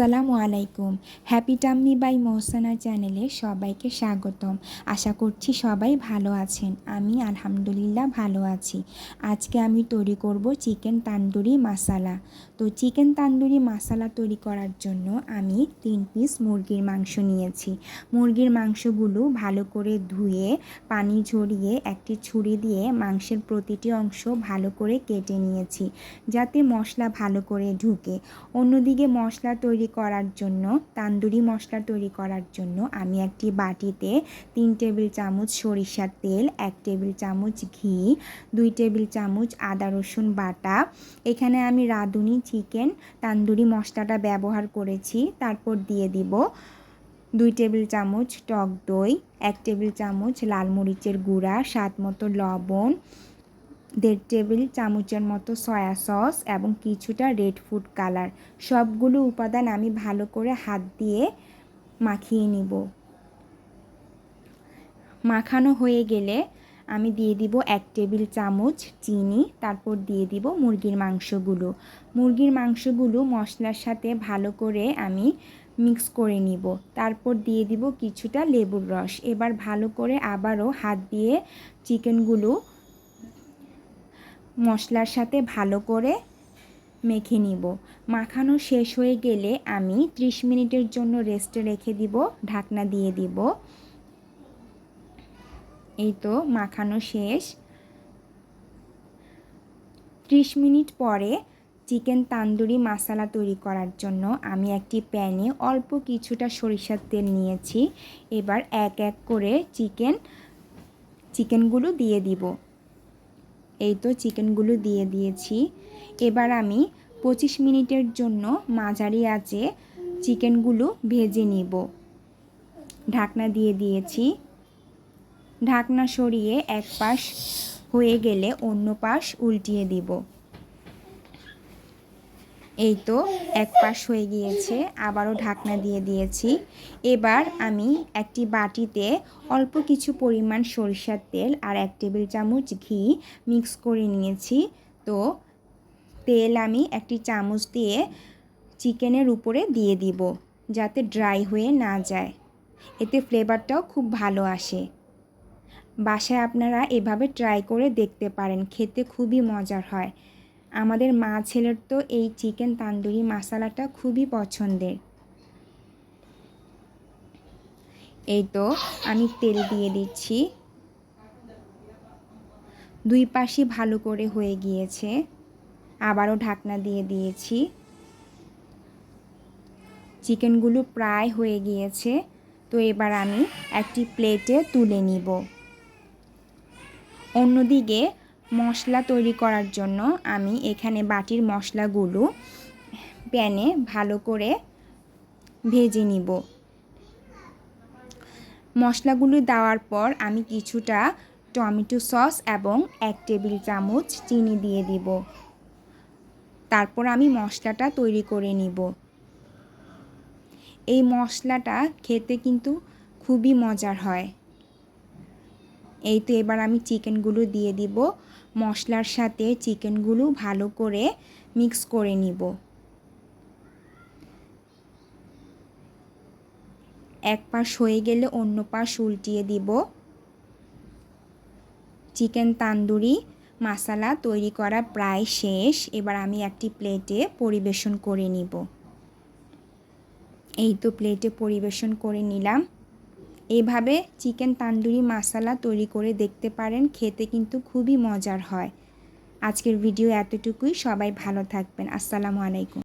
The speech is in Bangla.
আসসালামু আলাইকুম। হ্যাপি টাম্মি বাই মহসানা চ্যানেলে সবাইকে স্বাগতম। আশা করছি সবাই ভালো আছেন। আমি আলহামদুলিল্লাহ ভালো আছি। আজকে আমি তৈরি করব চিকেন তান্দুরি মশালা তো চিকেন তান্দুরি মশালা তৈরি করার জন্য আমি তিন পিস মুরগির মাংস নিয়েছি। মুরগির মাংসগুলো ভালো করে ধুয়ে, পানি ঝরিয়ে, একটি ছুরি দিয়ে মাংসের প্রতিটি অংশ ভালো করে কেটে নিয়েছি। যাতে মশলা ভালো করে ঢুকে। অন্যদিকে মশলা তৈরি করার জন্য, তান্দুরি মশলা তৈরি করার জন্য আমি একটি বাটিতে তিন টেবিল চামচ সরিষার তেল, এক টেবিল চামচ ঘি, দুই টেবিল চামচ আদা রসুন বাটা। এখানে আমি রাঁধুনি, চিকেন, তান্দুরি মশলাটা ব্যবহার করেছি। তারপর দিয়ে দিব দুই টেবিল চামচ টক দই, এক টেবিল চামচ লাল মরিচের গুঁড়া, স্বাদ মতো লবণ দেড় টেবিল চামচের মতো সয়া সস এবং কিছুটা রেড ফুড কালার। সবগুলো উপাদান আমি ভালো করে হাত দিয়ে মাখিয়ে নিব। মাখানো হয়ে গেলে আমি দিয়ে দিব এক টেবিল চামচ চিনি, তারপর দিয়ে দিব মুরগির মাংসগুলো। মুরগির মাংসগুলো মশলার সাথে ভালো করে আমি মিক্স করে নিব। তারপর দিয়ে দিব কিছুটা লেবুর রস। এবার ভালো করে আবারও হাত দিয়ে চিকেনগুলো মশলার সাথে ভালো করে মেখে নিব। মাখানো শেষ হয়ে গেলে আমি 30 মিনিটের জন্য রেস্টে রেখে দিব, ঢাকনা দিয়ে দিব। এই তো মাখানো শেষ। 30 মিনিট পরে চিকেন তান্দুরি মশলা তৈরি করার জন্য আমি একটি প্যানে অল্প কিছুটা সরিষার তেল নিয়েছি। এবার এক এক করে চিকেন, চিকেনগুলো দিয়ে দিব। এই তো চিকেনগুলো দিয়ে দিয়েছি। এবার আমি পঁচিশ মিনিটের জন্য মাঝারি আছে চিকেনগুলো ভেজে নিব। ঢাকনা দিয়ে দিয়েছি। ঢাকনা সরিয়ে এক পাশ হয়ে গেলে অন্য পাশ উল্টিয়ে দিব। এই তো এক পাশ হয়ে গিয়েছে, আবারও ঢাকনা দিয়ে দিয়েছি। এবার আমি একটি বাটিতে অল্প কিছু পরিমাণ সরিষার তেল আর এক টেবিল চামচ ঘি মিক্স করে নিয়েছি। তো তেল আমি একটি চামচ দিয়ে চিকেনের উপরে দিয়ে দিব, যাতে ড্রাই হয়ে না যায়। এতে ফ্লেভারটাও খুব ভালো আসে। বাসায় আপনারা এভাবে ট্রাই করে দেখতে পারেন, খেতে খুবই মজার হয়। আমাদের মা ছেলের তো এই চিকেন তান্দুরি মশালাটা খুবই পছন্দের। এই তো আমি তেল দিয়ে দিচ্ছি। দুই পাশই ভালো করে হয়ে গিয়েছে। আবারও ঢাকনা দিয়ে দিয়েছি। চিকেনগুলো প্রায় হয়ে গিয়েছে। তো এবার আমি একটি প্লেটে তুলে নিব। অন্যদিকে মশলা তৈরি করার জন্য আমি এখানে বাটির মশলাগুলো প্যানে ভালো করে ভেজে নিব। মশলাগুলো দেওয়ার পর আমি কিছুটা টমেটো সস এবং এক টেবিল চামচ চিনি দিয়ে দিব। তারপর আমি মশলাটা তৈরি করে নিব। এই মশলাটা খেতে কিন্তু খুবই মজার হয়। এই তো এবার আমি চিকেনগুলো দিয়ে দিব। মশলার সাথে চিকেনগুলো ভালো করে মিক্স করে নিব। এক পাশ হয়ে গেলে অন্য পাশ উল্টিয়ে দিব। চিকেন তান্দুরি মশালা তৈরি করা প্রায় শেষ। এবার আমি একটি প্লেটে পরিবেশন করে নিব। এই তো প্লেটে পরিবেশন করে নিলাম। এভাবে চিকেন তান্দুরি মশালা তৈরি করে দেখতে পারেন, খেতে কিন্তু খুবই মজার হয়। আজকের ভিডিও এতটুকুই, সবাই ভালো থাকবেন, আসসালামু আলাইকুম।